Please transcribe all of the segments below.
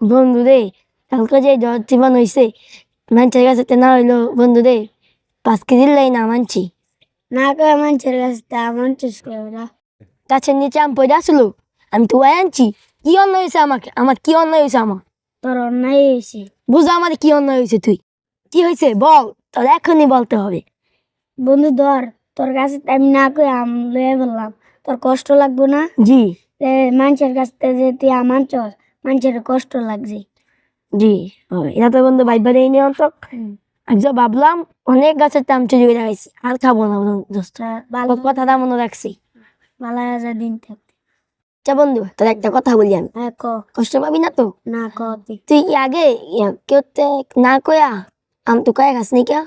বন্ধু রে কালকে যে জ্বর জীবন হয়েছে মানুষের কাছে তো না হইল বন্ধু রে পাঁচ কেজি লাই না মানছি। না কয়ে মানুষের কাছে তা মানুষ ওরা গাছের নিচে আম পড়ে আসলো আমি তো ওয়াই আনছি কি অন্যায় হয়েছে আমাকে আমার কি অন্যায় হয়েছে আমার তোর অন্যায় হয়েছে বুঝা আমার কি অন্যায় হয়েছে তুই কি হয়েছে বল তোর এখনই বলতে হবে। বন্ধু ধর তোর কাছে আমি না কয়ে আম লয়ে বললাম তোর কষ্ট লাগবো না? জি। এ, মানুষের কাছ থেকে যে তুই আম আনছস মানুষের কষ্ট লাগছে। জি এটা তো বন্ধু ভাইবা দেয়নি অন্তক একজন ভাবলাম অনেক গাছের দাম চুরি করে রাখাইছি আর খাব না দোস্ত। কথাটা মনে রাখছি। ভালো আছে দিন থাকতে। আচ্ছা বন্ধু তোর একটা কথা বলি আমি। হ্যাঁ কষ্ট পাবি না তো? না ক তুই। আগে কেউ না কয়া আম তো কয়ে খাস নি কে?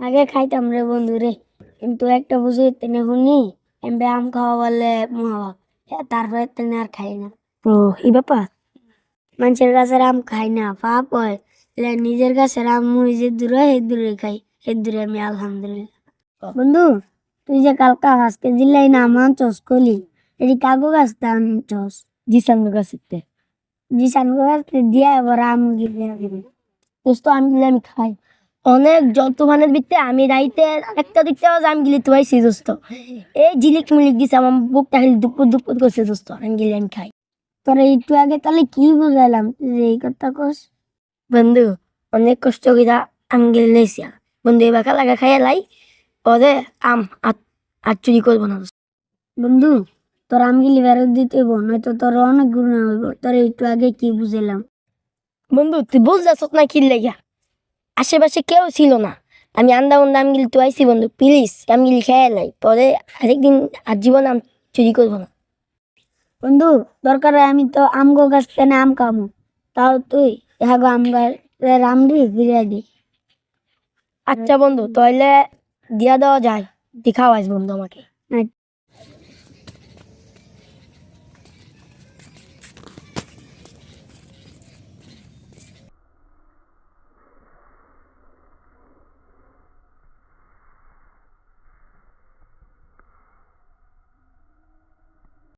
আগে খাইতাম রে বন্ধু রে। কিন্তু একটা বুঝি তেনে শুনি এমবে আম খাওয়া বলে মহাভাব। তারপরে তেনে আর খাই না। ও এই ব্যাপার? মানুষের গাছের আম খাই না পাপ হয়। নিজের গাছের আম মুই যে দূরে হে দূরে খাই হে দূরে আমি আলহামদুলিল্লাহ। বন্ধু তুই যে কালকা আজকে জিল্লাই না আম আনছস কলি এটি কাগো গাছ তা আনছস জি সাঙ্গ গাছেতে। জি সানগো গাছ দিয়া এবার আম দোস্ত আমি গিলে আমি খাই। অনেক যত মানের ভিত্তে আমি রাইতে একটা দিকতে আমি গিলি তো দোস্ত। এই জিলিক মিলিক দিছে আমার বুকটা খালি দুপুর দুপুর করছে দোস্ত। আমি গিলে আমি খাই। তোর একটু আগে তাহলে কি বুঝাইলাম যে এই কথা কস। বন্ধু অনেক কষ্ট করে আম গিলে লেছি বন্ধু এবার লাগা খাইয়া লাই। আম আর- চুরি করব না। বন্ধু তোর আম গিলি ফেরত দিতে হইব নয়তো তোর অনেক গুণ হইব। তোর একটু আগে কি বুঝাইলাম? বন্ধু তুই বুঝতেছ না কি লেগা? আশেপাশে কেউ ছিল না। আমি আন্দা উন্দা আম গিলি তুই আইসি বন্ধু প্লিজ আম গিলি খেয়ে লাই। পরে আরেকদিন আর জীবন আম চুরি করব না। বন্ধু দরকার হয় আমি তো আম গাছ থেকে আম কামু। তাও তুই ইহাগো আম গাছের আম দি ফিরিয়ে দি। আচ্ছা বন্ধু তাহলে দিয়া দেওয়া যায়। দেখাও আজ বন্ধু আমাকে।